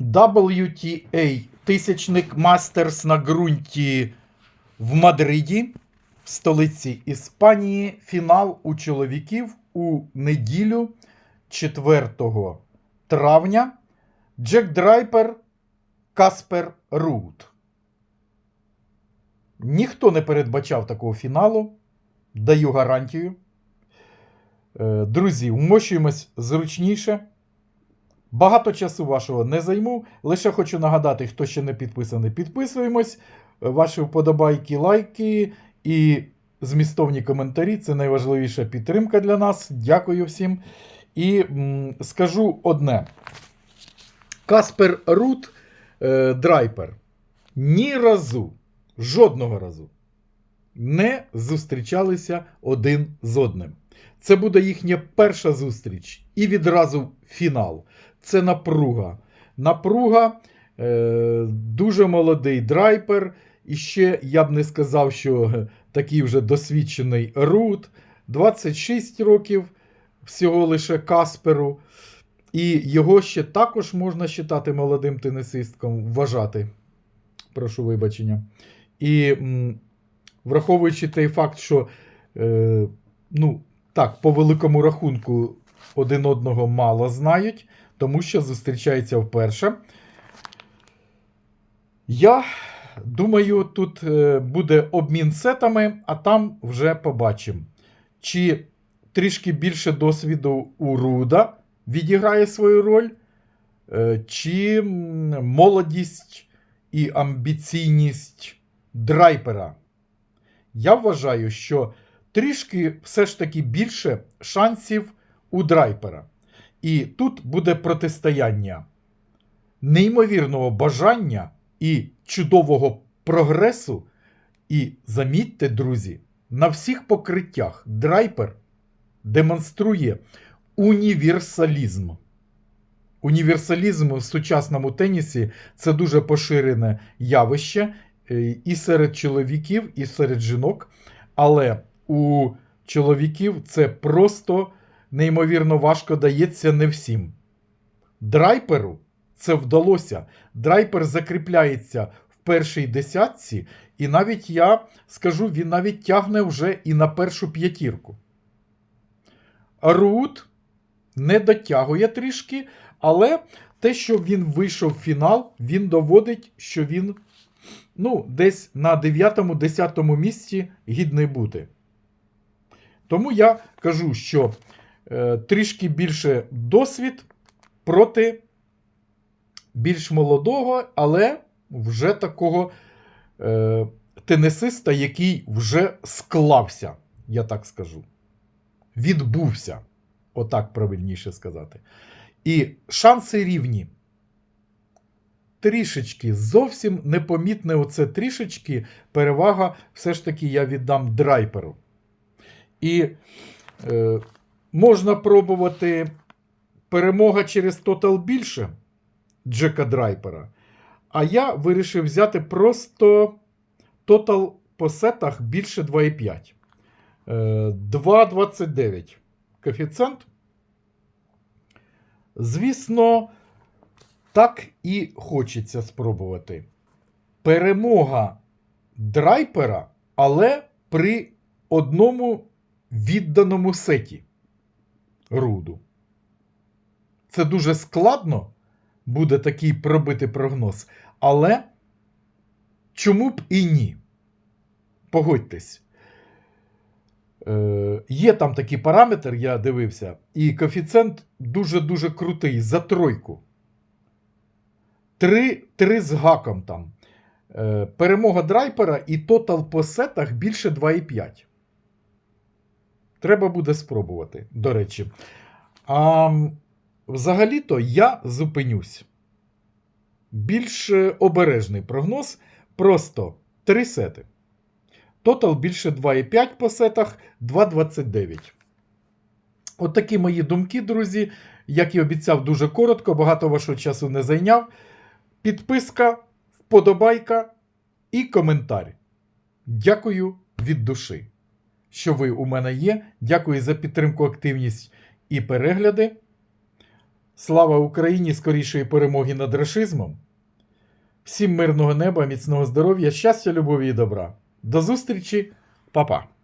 WTA тисячник Мастерс на ґрунті в Мадриді, в столиці Іспанії. Фінал у чоловіків у неділю 4 травня. Джек Драйпер, Каспер Рут. Ніхто не передбачав такого фіналу. Даю гарантію. Е, Друзі, вмощуємось зручніше. Багато часу вашого не займу. Лише хочу нагадати, хто ще не підписаний, підписуємось. Ваші вподобайки, лайки і змістовні коментарі це найважливіша підтримка для нас. Дякую всім. І м, скажу одне: Каспер Рут е, Драйпер ні разу, жодного разу не зустрічалися один з одним. Це буде їхня перша зустріч і відразу фінал. Це напруга. Напруга, е, дуже молодий драйпер. І ще я б не сказав, що е, такий вже досвідчений Рут. 26 років всього лише Касперу. І його ще також можна вважати молодим тенісистком, вважати. Прошу вибачення. І м, враховуючи той факт, що е, ну, так, по великому рахунку один одного мало знають, тому що зустрічаються вперше. Я думаю, тут е, буде обмін сетами, а там вже побачимо. Чи трішки більше досвіду у Руда відіграє свою роль, е, чи молодість і амбіційність драйпера. Я вважаю, що трішки все ж таки більше шансів у драйпера. І тут буде протистояння неймовірного бажання і чудового прогресу. І замітьте, друзі, на всіх покриттях драйпер демонструє універсалізм. Універсалізм в сучасному тенісі це дуже поширене явище е, і серед чоловіків, і серед жінок. Але у чоловіків це просто неймовірно важко дається не всім. Драйперу це вдалося. Драйпер закріпляється в першій десятці, і навіть я скажу, він навіть тягне вже і на першу п'ятірку. Рут не дотягує трішки, але те, що він вийшов в фінал, він доводить, що він ну, десь на 9-10 місці гідний бути. Тому я кажу, що трішки більше досвід проти більш молодого, але вже такого е, тенісиста, який вже склався, я так скажу. Відбувся. Отак правильніше сказати. І шанси рівні. Трішечки, зовсім непомітне оце трішечки перевага все ж таки я віддам драйперу. І е, можна пробувати перемога через тотал більше Джека Драйпера. А я вирішив взяти просто тотал по сетах більше 2,5. Е, 2,29 коефіцієнт. Звісно, так і хочеться спробувати. Перемога драйпера, але при одному відданому сеті руду. Це дуже складно буде такий пробити прогноз. Але чому б і ні? Погодьтесь. Е, Є там такий параметр, я дивився, і коефіцієнт дуже-дуже крутий за тройку. Три, три з гаком там. Е, перемога драйпера і тотал по сетах більше 2,5. Треба буде спробувати, до речі. А взагалі-то я зупинюсь. Більш е, обережний прогноз. Просто 3 сети. Тотал більше 2,5 по сетах, 2,29. От такі мої думки, друзі. Як і обіцяв, дуже коротко, багато вашого часу не зайняв. Підписка, вподобайка і коментар. Дякую від душі, що ви у мене є. Дякую за підтримку, активність і перегляди. Слава Україні! Скорішої перемоги над расизмом. Всім мирного неба, міцного здоров'я, щастя, любові і добра. До зустрічі, Па-па!